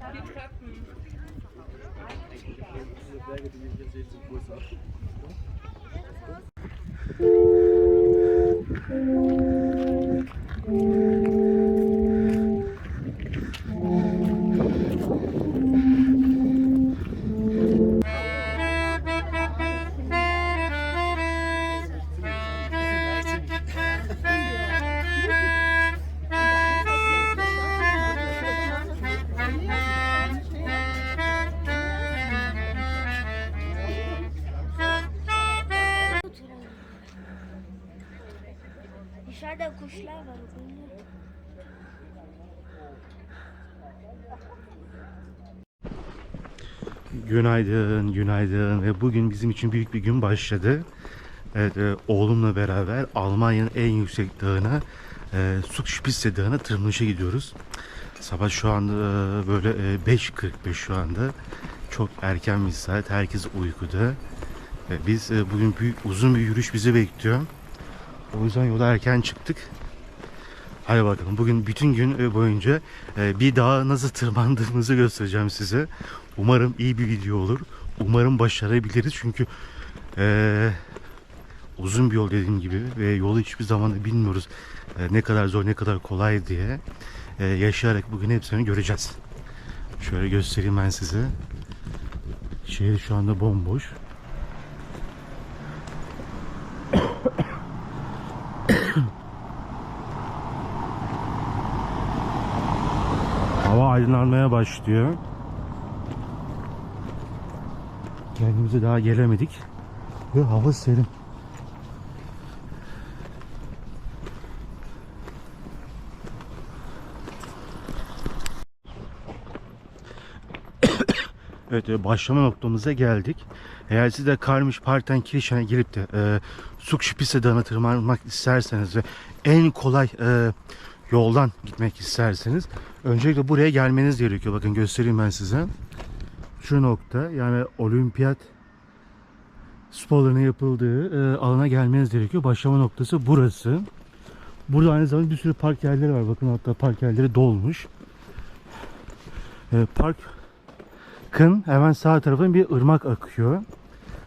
Die Treppen. Diese Berge, die ich hier sehe, sind größer. Günaydın, günaydın. Ve bugün bizim için büyük bir gün başladı. Evet, e, oğlumla beraber Almanya'nın en yüksek dağına, e, Zugspitze Dağı'na tırmanışa gidiyoruz. Sabah şu anda e, böyle e, 5.45 şu anda. Çok erken bir saat, herkes uykuda. E, biz e, bugün büyük, uzun bir yürüyüş bizi bekliyor. O yüzden yola erken çıktık. Hadi bakalım bugün bütün gün e, boyunca e, bir dağa nasıl tırmandığımızı göstereceğim size. Umarım iyi bir video olur. Umarım başarabiliriz çünkü e, uzun bir yol dediğim gibi ve yolu hiçbir zaman bilmiyoruz e, ne kadar zor ne kadar kolay diye E, yaşayarak bugün hepsini göreceğiz. Şöyle göstereyim ben size. Şehir şu anda bomboş. Hava aydınlanmaya başlıyor. Kendimize daha gelemedik. Ve hava serin. Evet e, başlama noktamıza geldik. Eğer siz de Karmış Park'tan Kirişen'e gelip de e, Sukşipise Dağı'na tırmanmak isterseniz ve en kolay e, yoldan gitmek isterseniz öncelikle buraya gelmeniz gerekiyor. Bakın göstereyim ben size. Şu nokta yani olimpiyat sporlarının yapıldığı e, alana gelmeniz gerekiyor. Başlama noktası burası. Burada aynı zamanda bir sürü park yerleri var. Bakın hatta park yerleri dolmuş. E, parkın hemen sağ tarafında bir ırmak akıyor.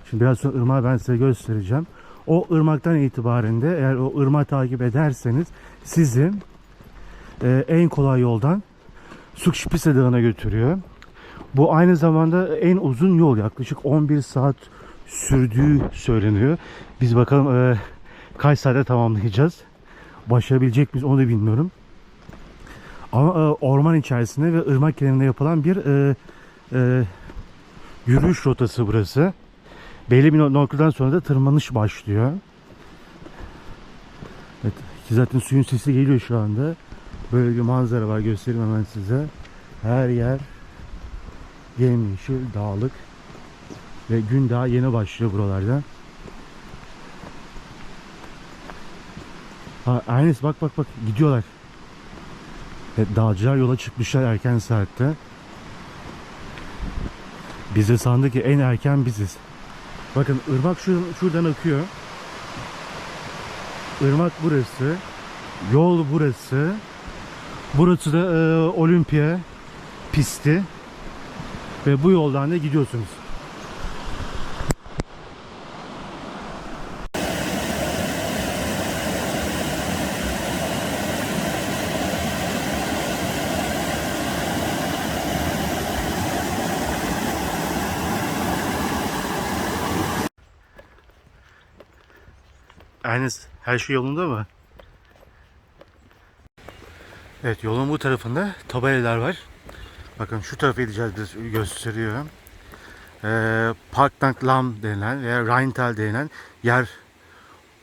Şimdi biraz sonra ırmağı ben size göstereceğim. O ırmaktan itibaren de eğer o ırmağı takip ederseniz sizi e, en kolay yoldan Sukşipise Dağı'na götürüyor. Bu aynı zamanda en uzun yol yaklaşık 11 saat sürdüğü söyleniyor. Biz bakalım e, kaç saate tamamlayacağız. Başarabilecek miyiz onu da bilmiyorum. Ama e, orman içerisinde ve ırmak kenarında yapılan bir e, e, yürüyüş rotası burası. Belli bir noktadan sonra da tırmanış başlıyor. Evet, ki zaten suyun sesi geliyor şu anda. Böyle bir manzara var göstereyim hemen size. Her yer yemyeşil, dağlık. Ve gün daha yeni başlıyor buralarda. Ha, bak bak bak gidiyorlar. Evet, dağcılar yola çıkmışlar erken saatte. Biz de sandık ki en erken biziz. Bakın ırmak şuradan, şuradan akıyor. Irmak burası. Yol burası. Burası da e, olimpiya pisti. Ve bu yoldan da gidiyorsunuz. Ernest her şey yolunda mı? Evet yolun bu tarafında tabelalar var. Bakın şu tarafa gideceğiz biz gösteriyor. Ee, Parkbank Lam denilen veya Rheintal denilen yer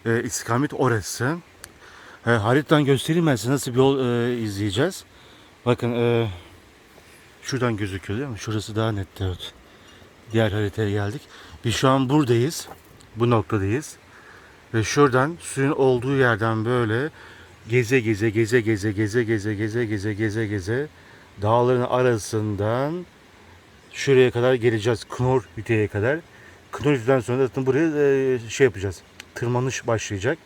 e, istikamet orası. E, haritadan göstereyim ben size nasıl bir yol e, izleyeceğiz. Bakın e, şuradan gözüküyor değil mi? Şurası daha net evet. Diğer haritaya geldik. Biz şu an buradayız. Bu noktadayız. Ve şuradan suyun olduğu yerden böyle geze geze geze geze geze geze geze geze geze geze dağların arasından şuraya kadar geleceğiz. Knor Hüte'ye kadar. Knor Hüte'den sonra zaten buraya e, şey yapacağız. Tırmanış başlayacak.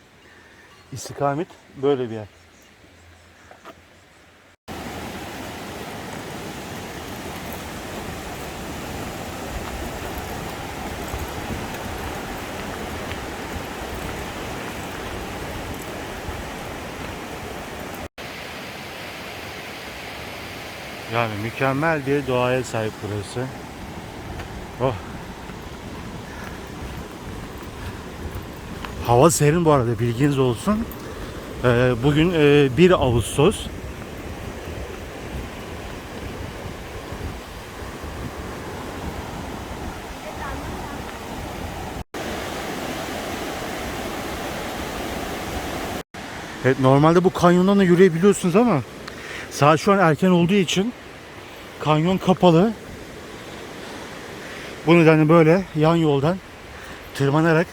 İstikamet böyle bir yer. Yani mükemmel bir doğaya sahip burası. Oh. Hava serin bu arada bilginiz olsun. Ee, bugün e, 1 Ağustos. Evet normalde bu kanyondan da yürüyebiliyorsunuz ama saat şu an erken olduğu için kanyon kapalı. Bu nedenle böyle yan yoldan tırmanarak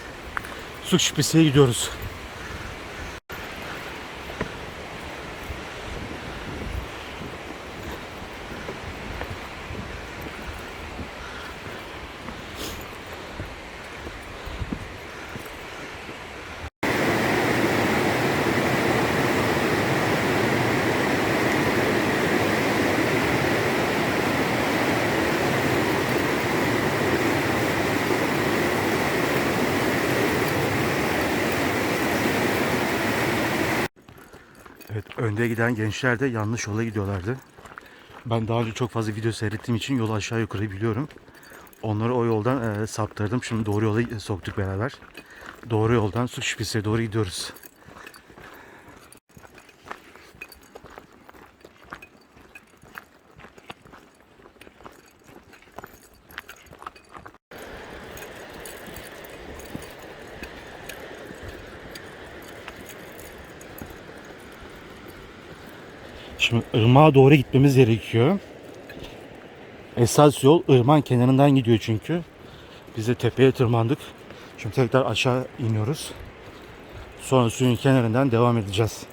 su şüphesiye gidiyoruz. Önde giden gençler de yanlış yola gidiyorlardı. Ben daha önce çok fazla video seyrettiğim için yolu aşağı yukarı biliyorum. Onları o yoldan e, saptırdım. Şimdi doğru yola soktuk beraber. Doğru yoldan su şüphesiye doğru gidiyoruz. Şimdi ırmağa doğru gitmemiz gerekiyor. Esas yol ırmağın kenarından gidiyor çünkü. Biz de tepeye tırmandık. Şimdi tekrar aşağı iniyoruz. Sonra suyun kenarından devam edeceğiz.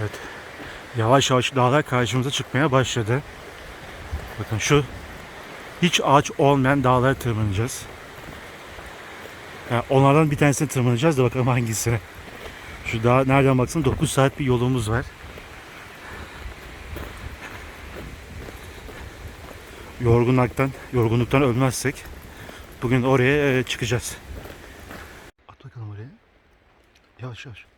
Evet. Yavaş yavaş dağlar karşımıza çıkmaya başladı. Bakın şu hiç ağaç olmayan dağlara tırmanacağız. Yani onlardan bir tanesini tırmanacağız da bakalım hangisine. Şu dağ nereden baksan 9 saat bir yolumuz var. Yorgunluktan, yorgunluktan ölmezsek bugün oraya e, çıkacağız. At bakalım oraya. Yavaş yavaş.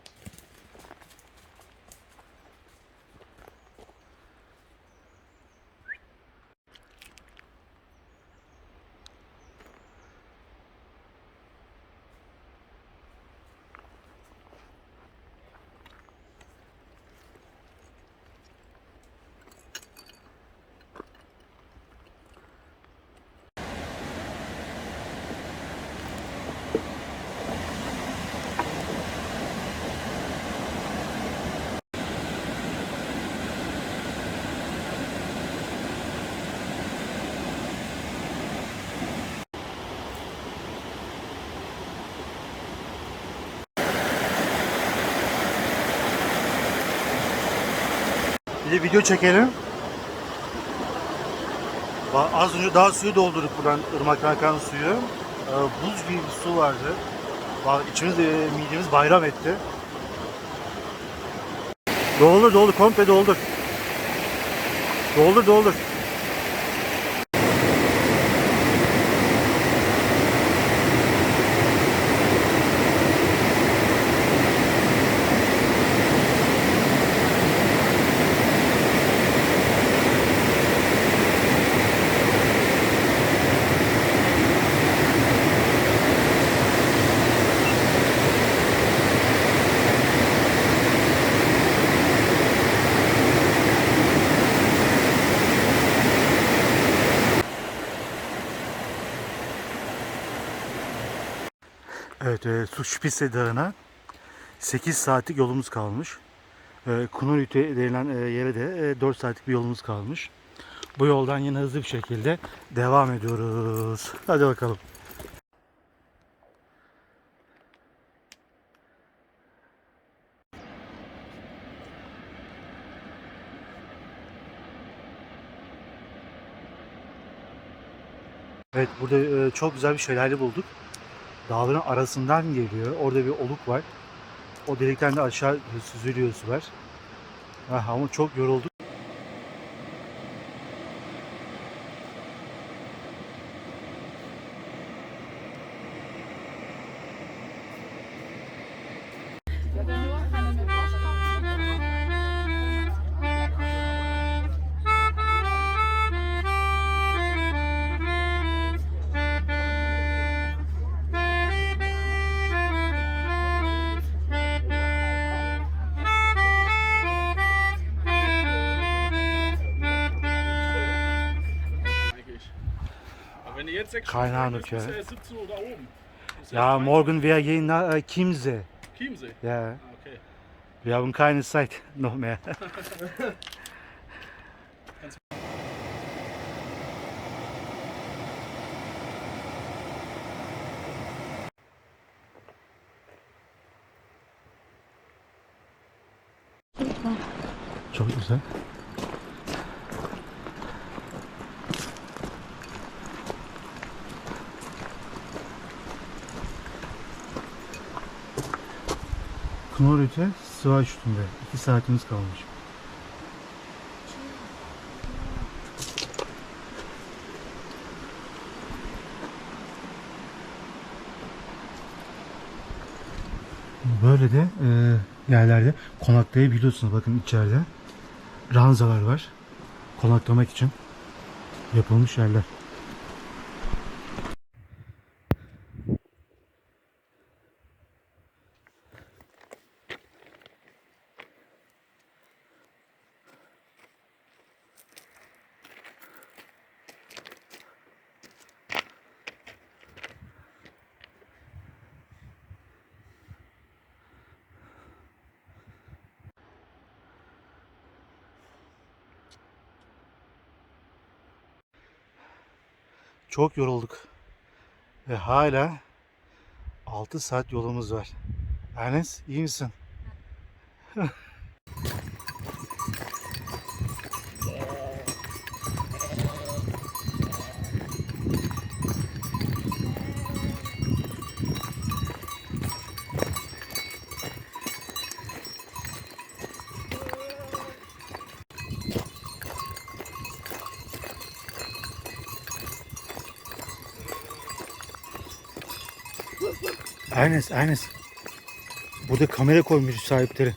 Bir de video çekelim. Az önce daha suyu doldurduk buradan ırmaktan akan suyu. Ee, buz gibi bir su vardı. İçimiz, midemiz bayram etti. Doldur doldur komple doldur. Doldur doldur. E, Şüphesi Dağı'na 8 saatlik yolumuz kalmış. E, Kunurüte denilen e, yere de e, 4 saatlik bir yolumuz kalmış. Bu yoldan yine hızlı bir şekilde devam ediyoruz. Hadi bakalım. Evet burada e, çok güzel bir şelale bulduk. Dağların arasından geliyor. Orada bir oluk var. O delikten de aşağı süzülüyor sular. Ah, ama çok yorulduk. Jetzt sechs Keine Stunden Ahnung, ja. er 17 Uhr da oben. Ist Ja, jetzt morgen wir gehen nach äh, Chiemsee. Chiemsee. Ja, Ah, okay. wir haben keine Zeit noch mehr. Knorrüte Sıva üstünde. 2 saatimiz kalmış. Böyle de e, yerlerde konaklayabiliyorsunuz. Bakın içeride ranzalar var. Konaklamak için yapılmış yerler. Çok yorulduk. Ve hala 6 saat yolumuz var. Enes iyi misin? Enes, Enes. Burada kamera koymuş sahipleri.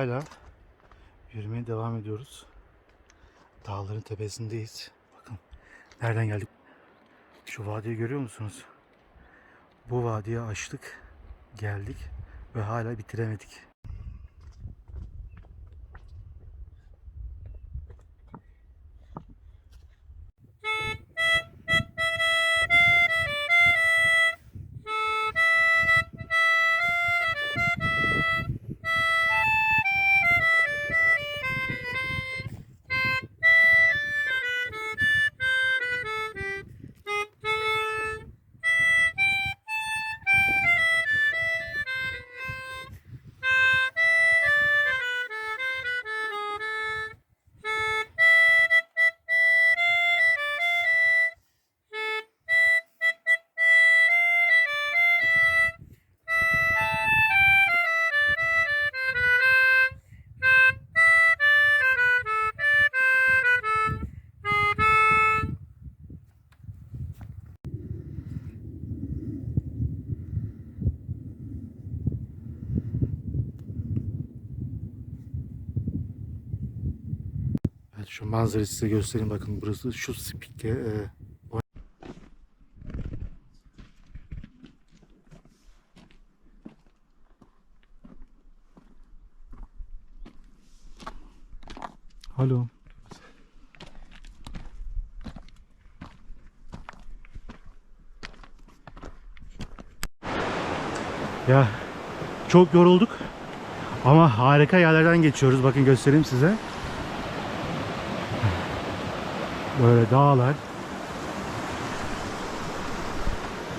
Hala yürümeye devam ediyoruz. Dağların tepesindeyiz. Bakın nereden geldik. Şu vadiyi görüyor musunuz? Bu vadiyi açtık, geldik ve hala bitiremedik. Şu manzarayı size göstereyim bakın burası şu spike e, o- Alo. Ya çok yorulduk ama harika yerlerden geçiyoruz. Bakın göstereyim size. Böyle dağlar.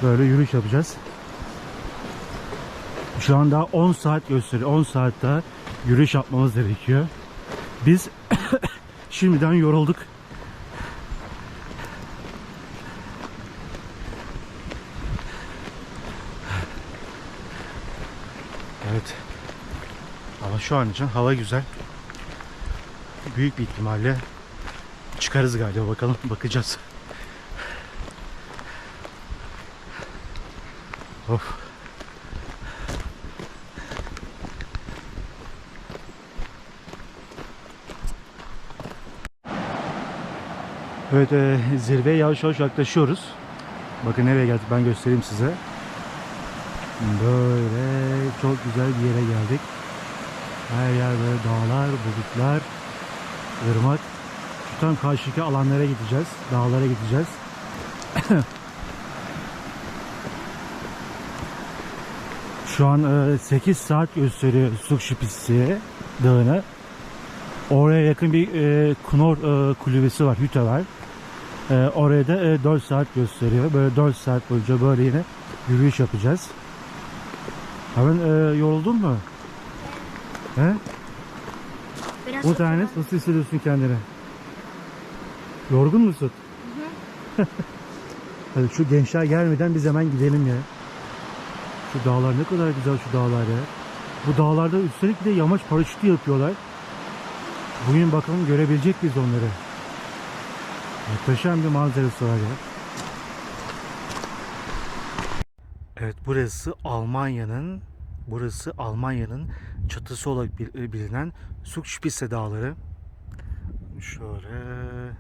Böyle yürüyüş yapacağız. Şu anda 10 saat gösteriyor. 10 saat daha yürüyüş yapmamız gerekiyor. Biz şimdiden yorulduk. Evet. Ama şu an için hava güzel. Büyük bir ihtimalle çıkarız galiba bakalım bakacağız. Of. Evet e, zirveye yavaş yavaş yaklaşıyoruz. Bakın nereye geldik ben göstereyim size. Böyle çok güzel bir yere geldik. Her yer böyle dağlar, bulutlar, ırmak. Tam karşıdaki alanlara gideceğiz. Dağlara gideceğiz. Şu an e, 8 saat gösteriyor Sukşipisi Dağı'nı. Oraya yakın bir e, Knor e, kulübesi var, hüte var. E, oraya da e, 4 saat gösteriyor. Böyle 4 saat boyunca böyle yine yürüyüş yapacağız. Hemen e, yoruldun mu? He? Biraz Bu tane nasıl hissediyorsun kendini? Yorgun musun? Hadi şu gençler gelmeden biz hemen gidelim ya. Şu dağlar ne kadar güzel şu dağlar ya. Bu dağlarda üstelik de yamaç paraşütü yapıyorlar. Bugün bakalım görebilecek miyiz onları? Muhteşem bir manzarası var ya. Evet burası Almanya'nın burası Almanya'nın çatısı olarak bil- bilinen Zugspitze Dağları. Şöyle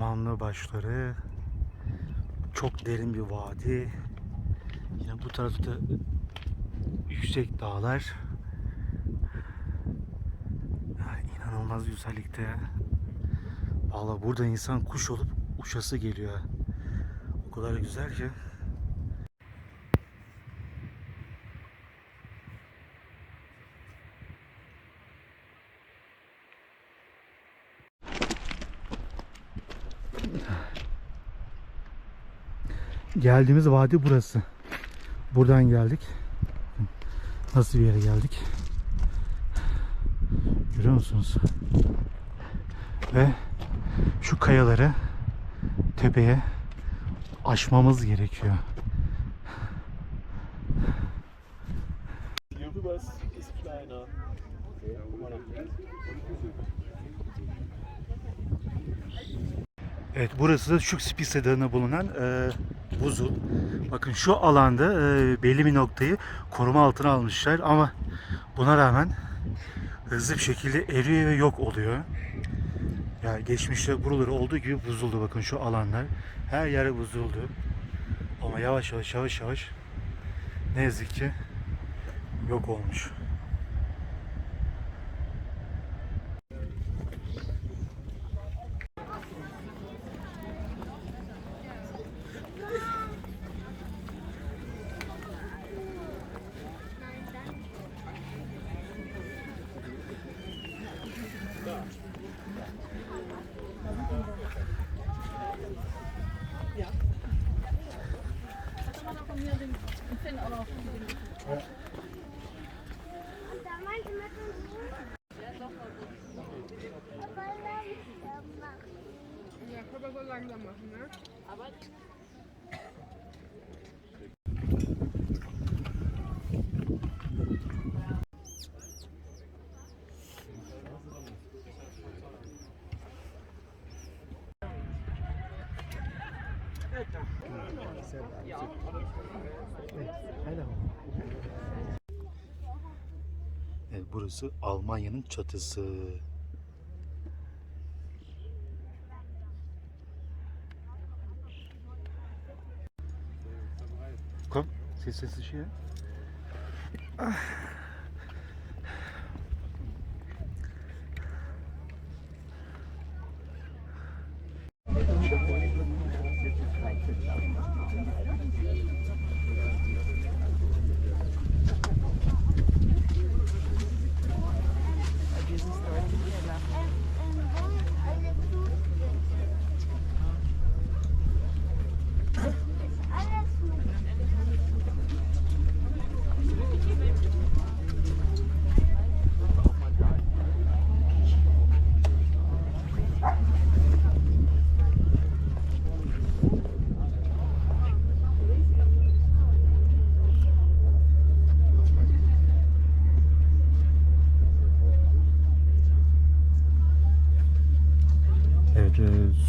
dumanlı başları çok derin bir vadi. Yine bu tarafta yüksek dağlar. İnanılmaz güzellikte. ya. Vallahi burada insan kuş olup uçası geliyor. O kadar güzel ki. Geldiğimiz vadi burası. Buradan geldik. Nasıl bir yere geldik? Görüyor musunuz? Ve şu kayaları tepeye aşmamız gerekiyor. Evet burası da Şükspise Dağı'na bulunan e, buzul. Bakın şu alanda e, belli bir noktayı koruma altına almışlar ama buna rağmen hızlı bir şekilde eriyor ve yok oluyor. Ya geçmişte buraları olduğu gibi buzuldu bakın şu alanlar. Her yer buzuldu. Ama yavaş yavaş yavaş yavaş ne yazık ki yok olmuş. Evet, burası Almanya'nın çatısı. Komm, siehst du das hier?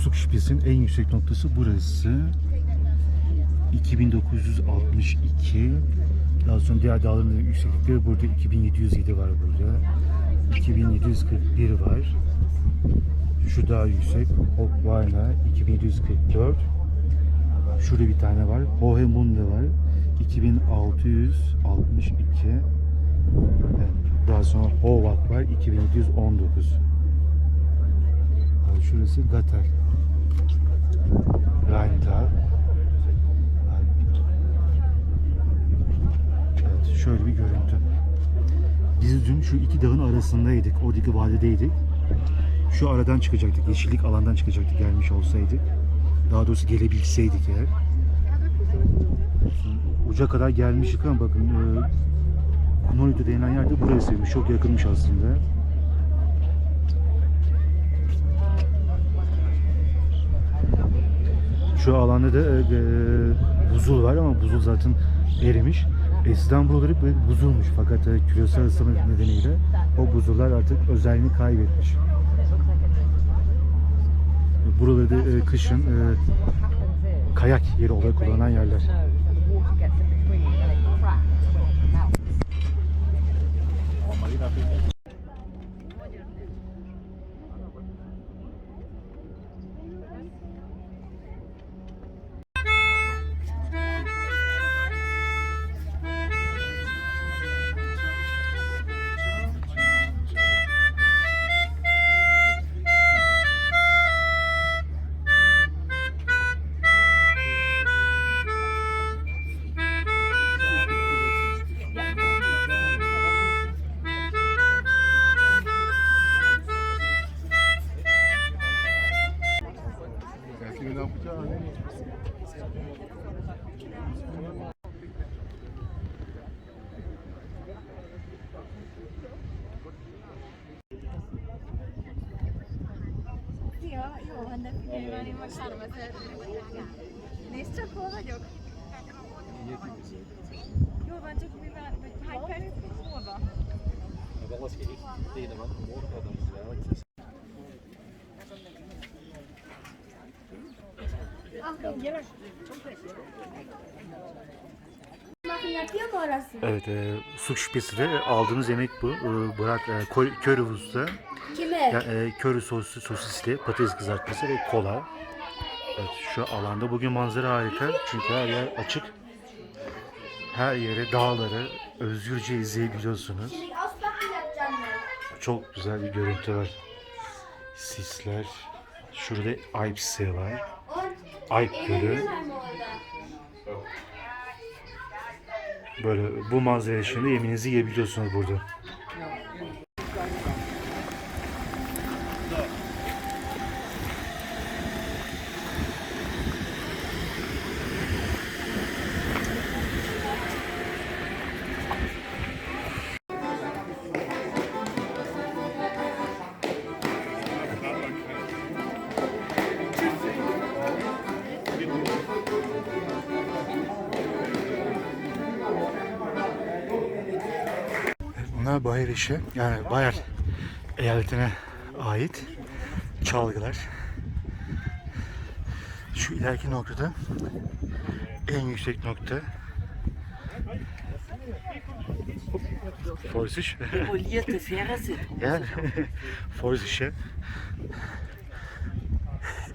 Sukşpis'in en yüksek noktası burası. 2962. Daha sonra diğer dağların da yükseklikleri burada 2707 var burada. 2741 var. Şu daha yüksek. Hokvayna 2744. Şurada bir tane var. Hohemunde var. 2662. Evet, daha sonra Hovak var. 2719. Abi şurası Gatar. Rheintal. Evet, şöyle bir görüntü. Biz dün şu iki dağın arasındaydık. Oradaki vadideydik. Şu aradan çıkacaktık. Yeşillik alandan çıkacaktık gelmiş olsaydık. Daha doğrusu gelebilseydik eğer. Uca kadar gelmiştik ama bakın e, Kunolitu denilen yer de burasıymış. Çok yakınmış aslında. Şu alanda da e, e, buzul var ama buzul zaten erimiş. Eskiden buraları buzulmuş fakat e, küresel ısınma nedeniyle o buzullar artık özelliğini kaybetmiş. Buraları da e, kışın e, kayak yeri olarak kullanan yerler. Szervezet. Nézd csak, hol vagyok. Jó van, csak mivel, vagy hány perc múlva? Wel als je echt tegen de omhoog gaat, dan is mu orası? Evet, e, su şüphesi de aldığımız yemek bu. E, Burak e, körüvuzda, Kime? ya, e, köri soslu sosisli, patates kızartması ve kola. Evet, şu alanda bugün manzara harika çünkü her yer açık. Her yere dağları özgürce izleyebiliyorsunuz. Çok güzel bir görüntü var. Sisler. Şurada Alpse var. Alp Gölü. Böyle bu manzara eşliğinde yemeğinizi yiyebiliyorsunuz burada. Bunlar Bayır işi. Yani Bayır eyaletine ait çalgılar. Şu ileriki noktada en yüksek nokta Forsiş. Polierte Verse. Yani Forsiç'e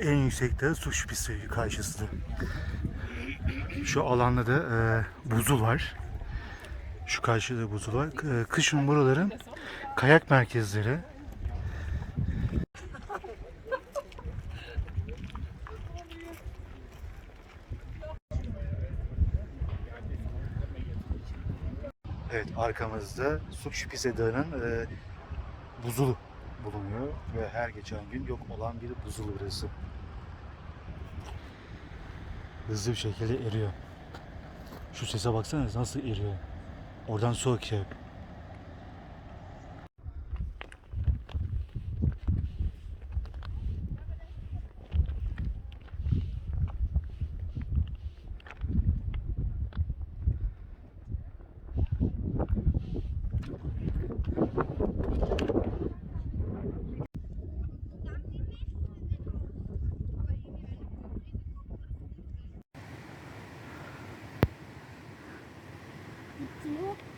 en yüksek dağı su şüphesi karşısında. Şu alanda da e, buzul var. Karşıda buzul var. K- e, Kışın buraların kayak merkezleri. Evet arkamızda Sukşipise Dağı'nın e, buzulu bulunuyor ve her geçen gün yok olan bir buzul burası. Hızlı bir şekilde eriyor. Şu sese baksana nasıl eriyor. Oradan su akıyor. baju.